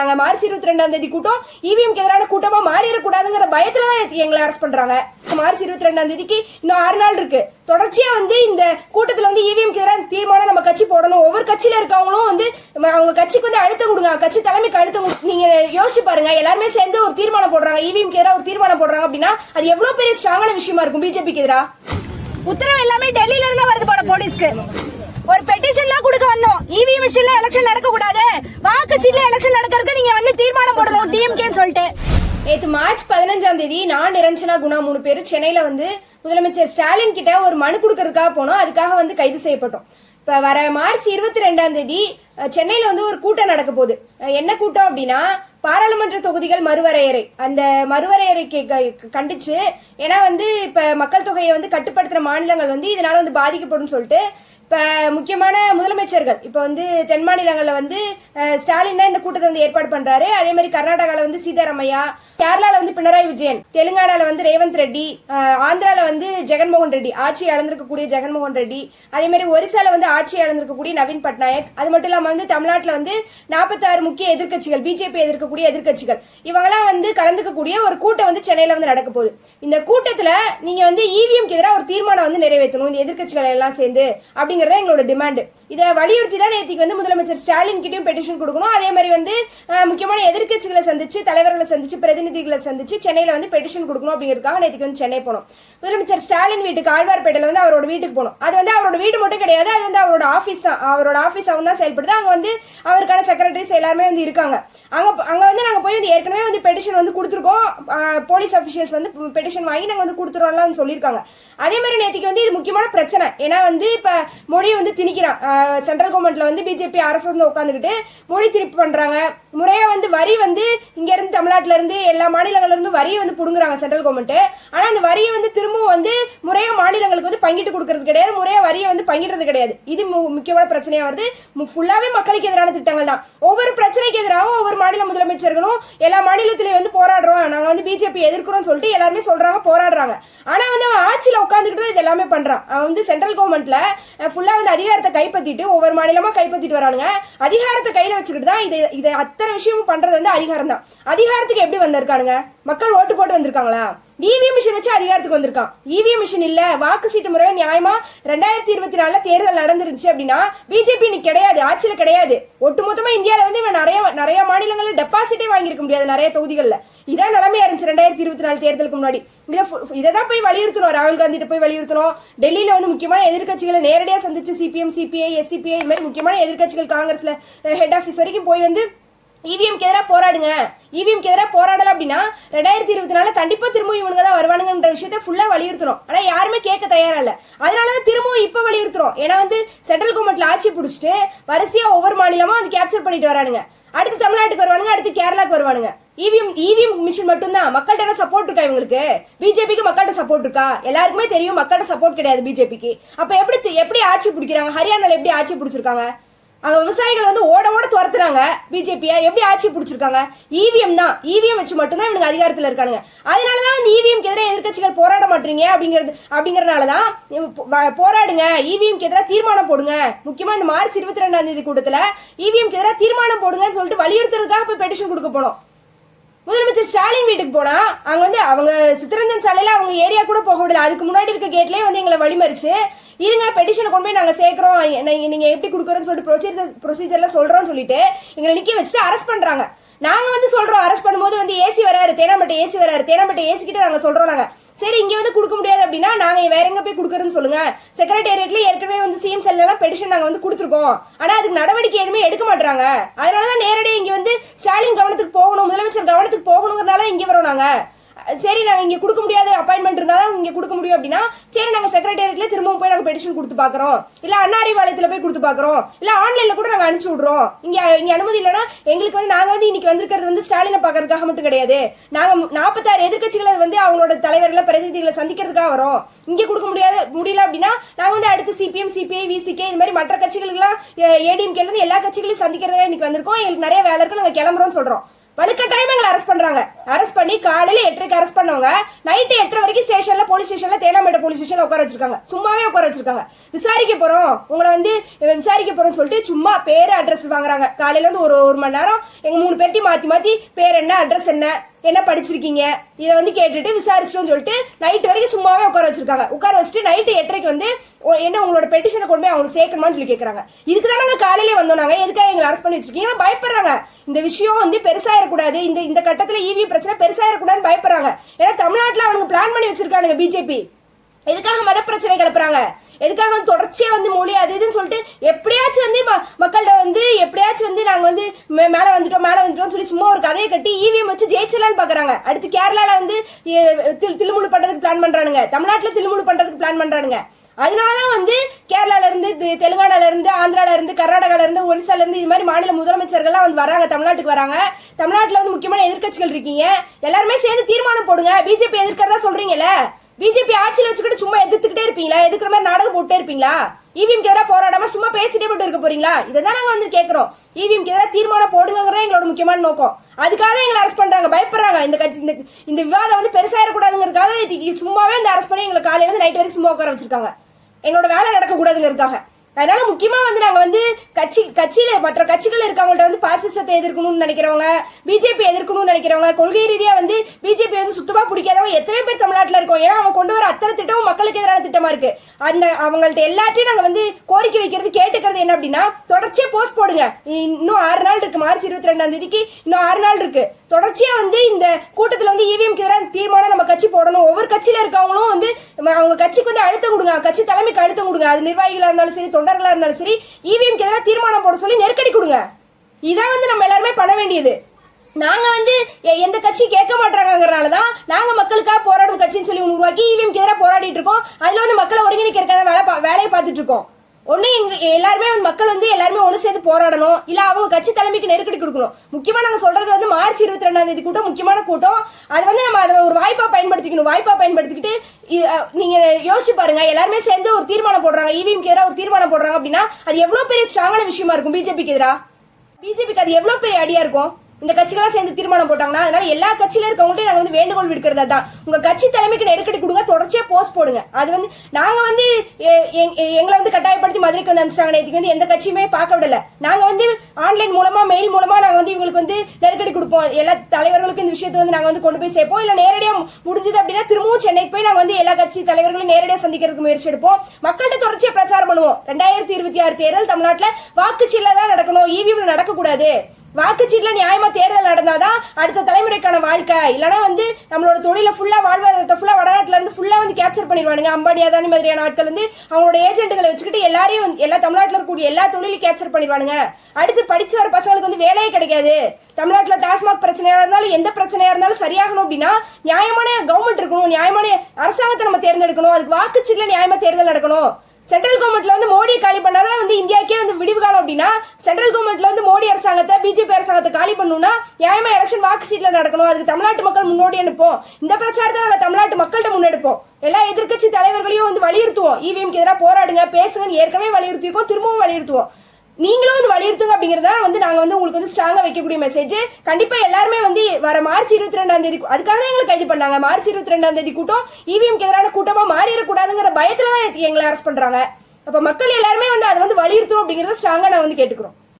நாங்க மார்ச் இருபத்தி ரெண்டாம் தேதி கூட்டம் இவிஎம்க்கு எதிரான கூட்டமா மாறிடக்கூடாதுங்கிற பயத்துல தான் எங்களை அரெஸ்ட் பண்றாங்க. மார்ச் இருபத்தி ரெண்டாம் தேதிக்கு இன்னும் ஆறு நாள் இருக்கு. தொடர்ச்சியா வந்து இந்த கூட்டத்துல வந்து இவிஎம் எதிரான தீர்மானம் நம்ம கட்சி போடணும். ஒவ்வொரு கட்சியில இருக்கவங்களும் வந்து அவங்க கட்சிக்கு வந்து அழுத்தம் கொடுங்க. கட்சி தலைமைக்கு அழுத்தம் நீங்க யோசிச்சு பாருங்க. எல்லாருமே சேர்ந்து ஒரு தீர்மானம் போடுறாங்க. இவிஎம் எதிராக ஒரு தீர்மானம் போடுறாங்க அப்படின்னா அது எவ்வளவு பெரிய ஸ்ட்ராங்கான விஷயமா இருக்கும். பிஜேபிக்கு எதிராக உத்தரவு எல்லாமே டெல்லியில இருந்து வருது போல போலீஸ்க்கு. ஒரு பெட்டிஷன்லாம் கொடுக்க வந்தோம். இவி மிஷின்ல எலெக்ஷன் நடக்க கூடாது வாக்குச்சீட்ல எலெக்ஷன் நடக்கிறதுக்கு நீங்க வந்து தீர்மானம் போடணும். டிஎம்கேன்னு சொல்லிட்டு. நேற்று மார்ச் பதினஞ்சாம் தேதி நான் நிரஞ்சனா குணா மூணு பேரும் சென்னையில வந்து முதலமைச்சர் ஸ்டாலின் கிட்ட ஒரு மனு கொடுக்கறதுக்காக போனோம். அதுக்காக வந்து கைது செய்யப்பட்டோம். இப்ப வர மார்ச் இருபத்தி ரெண்டாம் தேதி சென்னையில வந்து ஒரு கூட்டம் நடக்க போகுது. என்ன கூட்டம் அப்படின்னா பாராளுமன்ற தொகுதிகள் மறுவரையறை. அந்த மறுவரையறைக்கு க- கண்டிச்சு ஏன்னா வந்து இப்ப மக்கள் தொகையை வந்து கட்டுப்படுத்துற மாநிலங்கள் வந்து இதனால வந்து பாதிக்கப்படும் சொல்லிட்டு இப்போ முக்கியமான முதலமைச்சர்கள். இப்போ வந்து தென் மாநிலங்களில் வந்து ஸ்டாலின் தான் இந்த கூட்டத்தை வந்து ஏற்பாடு பண்ணுறாரு அதே மாதிரி கர்நாடகாவில் வந்து சீதாராமையா கேரளாவில் வந்து பினராயி விஜயன் தெலுங்கானால வந்து ரேவந்த் ரெட்டி ஆந்திராவில் வந்து ஜெகன்மோகன் ரெட்டி ஆட்சி இழந்திருக்கக்கூடிய ஜெகன்மோகன் ரெட்டி அதே மாதிரி ஒரிசால வந்து ஆட்சி இழந்திருக்கக்கூடிய நவீன் பட்நாயக் அது மட்டும் இல்லாமல் வந்து தமிழ்நாட்டில் வந்து நாற்பத்தாறு முக்கிய எதிர்க்கட்சிகள் பிஜேபி எதிர்க்கக்கூடிய எதிர்க்கட்சிகள் இவங்கெல்லாம் வந்து கலந்துக்கக்கூடிய ஒரு கூட்டம் வந்து சென்னையில் வந்து நடக்க போகுது. இந்த கூட்டத்தில் நீங்கள் வந்து இவிஎம்க்கு எதிராக ஒரு தீர்மானம் வந்து நிறைவேற்றணும். இந்த எதிர்க்கட்சிகள் எல்லாம் சேர்ந்து அப்படிங்கிறத எங்களோட டிமாண்டு இதை வலியுறுத்தி தான் நேற்றுக்கு வந்து முதலமைச்சர் ஸ்டாலின் கிட்டையும் பெட்டிஷன் கொடுக்கணும். அதே மாதிரி வந்து முக்கியமான எதிர்க்கட்சிகளை சந்திச்சு தலைவர்களை சந்திச்சு பிரதிநிதிகளை சந்திச்சு சென்னையில் வந்து பெட்டிஷன் கொடுக்கணும் அப்படிங்கிறதுக்காக நேற்றுக்கு வந்து சென்னை போனோம். முதலமைச்சர் ஸ்டாலின் வீட்டுக்கு ஆழ்வார்பேட்டையில வந்து அவரோட வீட்டுக்கு போனோம். அது வந்து அவரோட வீடு மட்டும் கிடையாது அது வந்து அவரோட ஆஃபீஸ் தான். அவரோட ஆஃபீஸ் அவங்க தான் செயல்படுது. அங்கே வந்து அவருக்கான செக்ரட்டரிஸ் எல்லாருமே வந்து இருக்காங்க. அங்கே அங்கே வந்து நாங்கள் போய் வந்து ஏற்கனவே வந்து பெட்டிஷன் வந்து கொடுத்துருக்கோம். போலீஸ் அஃபிஷியல்ஸ் வந்து பெட்டிஷன் வாங்கி நாங்கள் வந்து கொடுத்துருவோம்லாம் சொல்லியிருக்காங்க. அதே மாதிரி நேற்றுக்கு வந்து இது முக்கியமான பிரச்சனை. ஏன்னா வந்து இப்போ மொழியை வந்து திணிக்கிறான். சென்ட்ரல் கவர்மெண்ட்ல வந்து பிஜேபி அரசு வந்து உட்காந்துக்கிட்டு மொழி திருப்பி பண்றாங்க. முறையா வந்து வரி வந்து இங்க இருந்து தமிழ்நாட்டுல இருந்து எல்லா மாநிலங்கள்ல இருந்து வரியை வந்து புடுங்குறாங்க சென்ட்ரல் கவர்மெண்ட். ஆனா அந்த வரியை வந்து திரும்பவும் வந்து முறையா மாநிலங்களுக்கு வந்து பங்கிட்டு கொடுக்கறது கிடையாது. முறையா வரியை வந்து பங்கிடுறது கிடையாது. இது மு- முக்கியமான பிரச்சனையா வருது. ஃபுல்லாவே மக்களுக்கு எதிரான திட்டங்கள் தான். ஒவ்வொரு பிரச்சனைக்கு எதிராகவும் ஒவ்வொரு மாநில முதலமைச்சர்களும் எல்லா மாநிலத்திலயும் வந்து போராடுறோம். நாங்க வந்து பிஜேபி எதிர்க்கிறோம் சொல்லிட்டு எல்லாருமே சொல்றாங்க போராடுறாங்க. ஆனா வந்து அவன் ஆட்சியில உட்காந்துக்கிட்டு இது எல்லாமே பண்றான். அவன் வந்து சென்ட்ரல் கவர்மெண்ட்ல ஃபுல்லா வந்து அதிகாரத்தை கைப்பற்றி கைப்பற்றிட்டு ஒவ்வொரு மாநிலமா கைப்பற்றிட்டு வரானுங்க. அதிகாரத்தை கையில வச்சுக்கிட்டு தான் இது இதை அத்தனை விஷயமும் பண்றது வந்து அதிகாரம் தான் அதிகாரத்துக்கு எப்படி வந்திருக்கானுங்க? மக்கள் ஓட்டு போட்டு வந்திருக்காங்களா? இவிஎம் மிஷின் வச்சு அதிகாரத்துக்கு வந்திருக்கான். இவிஎம் மிஷின் இல்ல. வாக்கு சீட்டு முறை நியாயமா? ரெண்டாயிரத்தி இருபத்தி நாலுல தேர்தல் நடந்துருச்சு அப்படின்னா பிஜேபி இன்னைக்கு கிடையாது. ஆட்சியில கிடையாது. ஒட்டுமொத்தமா இந்தியாவில வந்து இவன் நிறைய நிறைய மாநிலங்கள்ல டெபாசிட்டே வாங்கியிருக்க முடியாது நிறைய தொகுதிகள்ல. இதான் நிலைமையா இருந்துச்சு ரெண்டாயிரத்தி இருபத்தி நாலு தேர்தலுக்கு முன்னாடி. இதை இதை தான் போய் வலியுறுத்தணும். ராகுல் காந்திட்ட போய் வலியுறுத்தணும். டெல்லியில வந்து முக்கியமான எதிர்க்கட்சிகளை நேரடியா சந்திச்சு சிபிஎம் சிபிஐ எஸ்டிபிஐ இந்த மாதிரி முக்கியமான எதிர்கட்சிகள் காங்கிரஸ்ல ஹெட் ஆபீஸ் வரைக்கும் போய் வந்து இவிஎம்க்கு எதிராக போராடுங்க. இவிஎம்க்கு எதிராக போராடல அப்படின்னா ரெண்டாயிரத்தி இருபத்தி நாலு கண்டிப்பாக திரும்பவும் இவனுங்க தான் வருவானுங்கன்ற விஷயத்த ஃபுல்லாக வலியுறுத்துறோம் ஆனால் யாருமே கேட்க தயாராக இல்லை. அதனால தான் திரும்பவும் இப்போ வலியுறுத்துறோம். ஏன்னா வந்து சென்ட்ரல் கவர்மெண்ட்ல ஆட்சி பிடிச்சிட்டு வரிசையாக ஒவ்வொரு மாநிலமும் அது கேப்சர் பண்ணிட்டு வரானுங்க. அடுத்து தமிழ்நாட்டுக்கு வருவானுங்க அடுத்து கேரளாக்கு வருவானுங்க. இவிஎம் இவிஎம் மிஷின் மட்டும்தான். மக்கள்கிட்ட சப்போர்ட் இருக்கா இவங்களுக்கு? பிஜேபிக்கு மக்கள்கிட்ட சப்போர்ட் இருக்கா? எல்லாருக்குமே தெரியும் மக்கள்கிட்ட சப்போர்ட் கிடையாது பிஜேபிக்கு. அப்போ எப்படி எப்படி ஆட்சி பிடிக்கிறாங்க? ஹரியானால எப்படி ஆட்சி பிடிச்சிருக்காங்க? அங்க விவசாயிகள் வந்து ஓட ஓட துரத்துறாங்க. பிஜேபியா எப்படி ஆட்சி பிடிச்சிருக்காங்க? இவிஎம் தான். இவிஎம் வச்சு மட்டும்தான் இவனுக்கு அதிகாரத்தில் இருக்கானுங்க. அதனாலதான் வந்து இவிஎம்க்கு எதிராக எதிர்க்கட்சிகள் போராட மாட்டீங்க அப்படிங்கிறது அப்படிங்கறதுனாலதான் போராடுங்க. இவிஎம்க்கு எதிராக தீர்மானம் போடுங்க. முக்கியமா இந்த மார்ச் இருபத்தி ரெண்டாம் தேதி கூட்டத்துல இவிஎம்க்கு எதிராக தீர்மானம் போடுங்கன்னு சொல்லிட்டு வலியுறுத்துறதுக்காக போய் பெட்டிஷன் கொடுக்க போனோம். முதலமைச்சர் ஸ்டாலின் வீட்டுக்கு போனா அங்க வந்து அவங்க சித்தரஞ்சன் சாலையில அவங்க ஏரியா கூட போக விடல அதுக்கு முன்னாடி இருக்க கேட்லயே வந்து எங்களை வழிமறிச்சு இருங்க பெட்டிஷனை கொண்டு போய் நாங்க சேர்க்கிறோம். நீங்க எப்படி கொடுக்குறோன்னு சொல்லிட்டு ப்ரொசீஜர் ப்ரொசீஜர்ல சொல்றோம்னு சொல்லிட்டு எங்களை நிக்க வச்சுட்டு அரெஸ்ட் பண்றாங்க. நாங்க வந்து சொல்றோம் அரெஸ்ட் பண்ணும்போது வந்து ஏசி வராரு தேனாம்பட்டை ஏசி வராரு. தேனாம்பட்டை ஏசி கிட்ட நாங்க சொல்றோம் நாங்க. சரி இங்க வந்து கொடுக்க முடியாது அப்படின்னா நாங்க வேற எங்க போய் கொடுக்கறோம்னு சொல்லுங்க. செக்ரட்டேரியட்ல ஏற்கனவே வந்து சிஎம் செல்லாம் பெடிஷன் நாங்க வந்து கொடுத்துருக்கோம். ஆனா அதுக்கு நடவடிக்கை எதுவுமே எடுக்க மாட்டாங்க அதனாலதான் நேரடியாக இங்க வந்து ஸ்டாலின் கவனத்துக்கு போகணும் முதலமைச்சர் கவனத்துக்கு போகணுங்கிறனால இங்க வரோம் நாங்க. சரி நாங்கள் இங்கே கொடுக்க முடியாத அப்பாயின்மெண்ட் இருந்தால் தான் இங்கே கொடுக்க முடியும் அப்படின்னா சரி நாங்கள் செக்ரட்டேரியட்ல திரும்பவும் போய் நாங்கள் பெட்டிஷன் கொடுத்து பாக்குறோம் இல்ல அண்ணாரிவாளையத்துல போய் கொடுத்து பார்க்குறோம். இல்லை ஆன்லைனில் கூட நாங்கள் அனுப்பிச்சி விடுறோம். இங்கே இங்கே அனுமதி இல்லைன்னா எங்களுக்கு வந்து நாங்கள் வந்து இன்னைக்கு வந்திருக்கிறது வந்து ஸ்டாலினை பார்க்கறதுக்காக மட்டும் கிடையாது. நாங்கள் நாற்பத்தாறு எதிர்க்கட்சிகளை வந்து அவங்களோட தலைவர்களை பிரதிநிதிகளை சந்திக்கிறதுக்காக வரோம். இங்கே கொடுக்க முடியாது முடியல அப்படின்னா நாங்கள் வந்து அடுத்து சிபிஎம் சிபிஐ விசிகே இது மாதிரி மற்ற கட்சிகளுக்கெல்லாம் ஏடிஎம்கேலேருந்து எல்லா கட்சிகளையும் சந்திக்கிறதா இன்னைக்கு வந்திருக்கோம். எங்களுக்கு நிறைய வேலை இருக்கு நாங்கள் கிளம்புறோம்னு சொல்கிறோம் வலுக்கட்டாயமா எங்களை அரெஸ்ட் பண்றாங்க. அரெஸ்ட் பண்ணி காலையில எட்டரைக்கு அரெஸ்ட் பண்ணவங்க. நைட்டு எட்டரை வரைக்கும் ஸ்டேஷன்ல போலீஸ் ஸ்டேஷன்ல தேனாம்பேட்டை போலீஸ் ஸ்டேஷன்ல உட்கார வச்சிருக்காங்க. சும்மாவே உட்கார வச்சிருக்காங்க. விசாரிக்க போறோம். உங்களை வந்து விசாரிக்க போறோம்னு சொல்லிட்டு சும்மா பேர் அட்ரஸ் வாங்குறாங்க. காலையில இருந்து ஒரு ஒரு மணி நேரம் எங்க மூணு பேர்ட்டி மாத்தி மாத்தி பேர் என்ன அட்ரஸ் என்ன? என்ன படிச்சிருக்கீங்க? இதை வந்து கேட்டுட்டு விசாரிச்சிட்டோம்னு சொல்லிட்டு நைட் வரைக்கும் சும்மாவே உட்கார வச்சிருக்காங்க. உட்கார வச்சுட்டு நைட்டு எட்டரைக்கு வந்து ஓ, என்ன உங்களோட பெட்டிஷனை கொண்டு போய் அவங்களுக்கு சேர்க்கணுமான்னு சொல்லி கேட்குறாங்க இதுக்கு தானே நாங்கள் காலையிலே வந்தோம் நாங்கள் எதுக்காக எங்களை அரெஸ்ட் பண்ணி வச்சிருக்கீங்க பயப்படுறாங்க. இந்த விஷயம் வந்து பெருசாயிடக்கூடாது இந்த இந்த கட்டத்தில் இவி பிரச்சனை பெருசாயிடக்கூடாதுன்னு பயப்படுறாங்க. ஏன்னா தமிழ்நாட்டில் அவங்க பிளான் பண்ணி வச்சிருக்கானுங்க பிஜேபி எதுக்காக மத பிரச்சனை கிளப்புறாங்க? எதுக்காக வந்து தொடர்ச்சியாக வந்து மொழி அது இதுன்னு சொல்லிட்டு எப்படியாச்சும் வந்து ம- மக்கள்கிட்ட வந்து எப்படியாச்சும் வந்து நாங்கள் வந்து மே- வந்துட்டோம் மேலே வந்துட்டோம் சொல்லி சும்மா ஒரு கதையை கட்டி இவிஎம் வச்சு ஜெயிச்சலான்னு பார்க்குறாங்க அடுத்து கேரளாவில் வந்து திருமுழு பண்ணுறதுக்கு பிளான் பண்ணுறானுங்க தமிழ்நாட்டில் திருமுழு பண்ணுறதுக்கு பிளான் பண்ணுறாங்க அதனால தான் வந்து கேரளால இருந்து தெ- தெலுங்கானால இருந்து ஆந்திரால இருந்து கர்நாடகால இருந்து ஒரிசால இருந்து இது மாதிரி மாநில முதலமைச்சர்கள்லாம் வந்து வராங்க தமிழ்நாட்டுக்கு வராங்க. தமிழ்நாட்டுல வந்து முக்கியமான எதிர்க்கட்சிகள் இருக்கீங்க. எல்லாருமே சேர்ந்து தீர்மானம் போடுங்க. பிஜேபி எதிர்க்கிறதா சொல்றீங்கல்ல? பிஜேபி ஆட்சியில் வச்சுக்கிட்டு சும்மா எதிர்த்துக்கிட்டே இருப்பீங்களா? எதுக்குற மாதிரி நாடகம் போட்டே இருப்பீங்களா? இவிஎம் எதிராக போராடாம சும்மா பேசிட்டே போட்டு இருக்க போறீங்களா? இதை தான் நாங்கள் வந்து கேட்குறோம் இவிஎம் எதிராக தீர்மானம் போடுங்கிறதே எங்களோட முக்கியமான நோக்கம். அதுக்காக தான் எங்களை அரெஸ்ட் பண்றாங்க. பயப்படுறாங்க. இந்த கட்சி இந்த இந்த விவாதம் வந்து பெருசாயிடக்கூடாதுங்கிறதுக்காக இது சும்மாவே இந்த அரெஸ்ட் பண்ணி எங்களை காலையில இருந்து நைட் வரைக்கும் சும்மா உட்கார வச்சிருக்காங்க. எங்களோட வேலை நடக்கக்கூடாதுங்கிறதுக்காக. அதனால முக்கியமா வந்து நாங்க வந்து கட்சி கட்சியில மற்ற கட்சிகள் இருக்கவங்கள்ட்ட வந்து பாசிசத்தை எதிர்க்கணும்னு நினைக்கிறவங்க பிஜேபி எதிர்க்கணும்னு நினைக்கிறவங்க கொள்கை ரீதியா வந்து பிஜேபி வந்து சுத்தமா பிடிக்காதவங்க எத்தனை பேர் தமிழ்நாட்டில் இருக்கோம். ஏன்னா அவங்க கொண்டு வர அத்தனை திட்டமும் மக்களுக்கு எதிரான திட்டமா இருக்கு. அந்த அவங்கள்ட்ட எல்லாத்தையும் நாங்க வந்து கோரிக்கை வைக்கிறது கேட்டுக்கிறது என்ன அப்படின்னா தொடர்ச்சியா போஸ்ட் போடுங்க. இன்னும் ஆறு நாள் இருக்கு. மார்ச் இருபத்தி ரெண்டாம் தேதிக்கு இன்னும் ஆறு நாள் இருக்கு. தொடர்ச்சியா வந்து இந்த கூட்டத்தில் வந்து இவிஎம்க்கு எதிராக தீர்மானம் நம்ம கட்சி போடணும். ஒவ்வொரு கட்சியில இருக்கவங்களும் வந்து அவங்க கட்சிக்கு வந்து அழுத்தம் கொடுங்க. கட்சி தலைமைக்கு அழுத்தம் கொடுங்க. அது நிர்வாகிகளா இருந்தாலும் சரி தொண்டர்களா இருந்தாலும் சரி இவிஎம்க்கு எதிராக தீர்மானம் போட சொல்லி நெருக்கடி கொடுங்க. இதான் வந்து நம்ம எல்லாருமே பண்ண வேண்டியது. நாங்க வந்து எ- எந்த கட்சி கேட்க மாட்டாங்கிறனால தான் நாங்க மக்களுக்காக போராடும் கட்சின்னு சொல்லி ஒன்று உருவாக்கி இவிஎம்க்கு எதிராக போராடிட்டு இருக்கோம். அதுல வந்து மக்களை ஒருங்கிணைக்கிறதுக்கான வேலை பா- வேலையை பார்த்துட்டு இருக்கோம். ஒன்று இங்க எல்லாருமே வந்து மக்கள் வந்து எல்லாருமே ஒன்று சேர்ந்து போராடணும். இல்லை அவங்க கட்சி தலைமைக்கு நெருக்கடி கொடுக்கணும். முக்கியமாக நாங்கள் சொல்றது வந்து மார்ச் இருபத்தி ரெண்டாம் தேதி கூட்டம் முக்கியமான கூட்டம். அது வந்து நம்ம அதை ஒரு வாய்ப்பாக பயன்படுத்திக்கணும். வாய்ப்பாக பயன்படுத்திக்கிட்டு இ- நீங்க யோசிச்சு பாருங்க. எல்லாருமே சேர்ந்து ஒரு தீர்மானம் போடுறாங்க. இவிஎம் கேரா ஒரு தீர்மானம் போடுறாங்க அப்படின்னா அது எவ்வளோ பெரிய ஸ்ட்ராங்கான விஷயமா இருக்கும். பிஜேபிக்கு எதிராக பிஜேபிக்கு அது எவ்வளோ பெரிய அடியா இருக்கும்? இந்த கட்சிகளாம் சேர்ந்து தீர்மானம் போட்டாங்கன்னா அதனால எல்லா கட்சியில இருக்கவங்கள்ட்ட நாங்க வந்து வேண்டுகோள் விடுக்கிறதா தான் உங்க கட்சி தலைமைக்கு நெருக்கடி கொடுங்க தொடர்ச்சியா போஸ்ட் போடுங்க. அது வந்து நாங்க வந்து எங்களை வந்து கட்டாயப்படுத்தி மதுரைக்கு வந்து அனுப்பிச்சாங்க நேற்றுக்கு வந்து எந்த கட்சியுமே பார்க்க விடல. நாங்க வந்து ஆன்லைன் மூலமா மெயில் மூலமா நாங்க வந்து இவங்களுக்கு வந்து நெருக்கடி கொடுப்போம். எல்லா தலைவர்களுக்கும் இந்த விஷயத்தை வந்து நாங்க வந்து கொண்டு போய் சேர்ப்போம். இல்ல நேரடியா முடிஞ்சது அப்படின்னா திரும்பவும் சென்னைக்கு போய் நாங்க வந்து எல்லா கட்சி தலைவர்களும் நேரடியா சந்திக்கிறதுக்கு முயற்சி எடுப்போம். மக்கள்கிட்ட தொடர்ச்சியா பிரச்சாரம் பண்ணுவோம். ரெண்டாயிரத்தி இருபத்தி ஆறு தேர்தல் தமிழ்நாட்டுல வாக்குச்சீல தான் நடக்கணும் இவிஎம்ல நடக்கக்கூடாது. வாக்குச்சீட்டில் நியாயமாக தேர்தல் நடந்தாதான் அடுத்த தலைமுறைக்கான வாழ்க்கை. இல்லைனா வந்து நம்மளோட தொழில ஃபுல்லாக வாழ்வாதாரத்தை ஃபுல்லாக வடநாட்டிலேருந்து ஃபுல்லாக வந்து கேப்சர் பண்ணிடுவானுங்க. அம்பானி அதானி மாதிரியான ஆட்கள் வந்து அவங்களோட ஏஜென்ட்டுகளை வச்சுக்கிட்டு எல்லாரையும் வந்து எல்லா தமிழ்நாட்டில் இருக்கக்கூடிய எல்லா தொழிலையும் கேப்சர் பண்ணிடுவானுங்க. அடுத்து படித்து வர பசங்களுக்கு வந்து வேலையே கிடைக்காது. தமிழ்நாட்டில் டாஸ்மாக் பிரச்சனையாக இருந்தாலும் எந்த பிரச்சனையாக இருந்தாலும் சரியாகணும் அப்படின்னா நியாயமான கவர்மெண்ட் இருக்கணும். நியாயமான அரசாங்கத்தை நம்ம தேர்ந்தெடுக்கணும். அதுக்கு வாக்குச்சீட்டில் நியாயமாக தேர்தல் நடக்கணும். சென்ட்ரல் கவர்மெண்ட்ல வந்து மோடியை காலி பண்ணாதான் வந்து இந்தியாக்கே வந்து விடிவு காலம் அப்படின்னா சென்ட்ரல் கவர்மெண்ட்ல வந்து மோடி அரசாங்கத்தை பிஜேபி அரசாங்கத்தை காலி பண்ணணும்னா நியாயமா எலெக்ஷன் வாக்கு சீட்ல நடக்கணும். அதுக்கு தமிழ்நாட்டு மக்கள் முன்னோடி அனுப்போம் இந்த பிரச்சாரத்தை நாங்க தமிழ்நாட்டு மக்கள்கிட்ட முன்னெடுப்போம். எல்லா எதிர்க்கட்சி தலைவர்களையும் வந்து வலியுறுத்துவோம். இவிஎம்க்கு எதிராக போராடுங்க பேசுங்கன்னு ஏற்கனவே வலியுறுத்திருக்கோம் திரும்பவும் வலியுறுத்துவோம். நீங்களும் வந்து வலியுறுத்துங்க அப்படிங்கறத வந்து நாங்க வந்து உங்களுக்கு வந்து ஸ்ட்ராங்கா வைக்கக்கூடிய மெசேஜ் கண்டிப்பா எல்லாருமே வந்து வர மார்ச் இருபத்தி ரெண்டாம் தேதி அதுக்காக எங்களை கைது பண்ணாங்க. மார்ச் இருபத்தி ரெண்டாம் தேதி கூட்டம் இவிஎம்க்கு எதிரான கூட்டமா மாறிடக்கூடாதுங்கிற பயத்தில் தான் எங்களை அரெஸ்ட் பண்றாங்க. அப்ப மக்கள் எல்லாருமே வந்து அதை வந்து வலியுறுத்தணும் அப்படிங்கிறத ஸ்ட்ராங்காக நான் வந்து கேட்டுக்கிறோம்.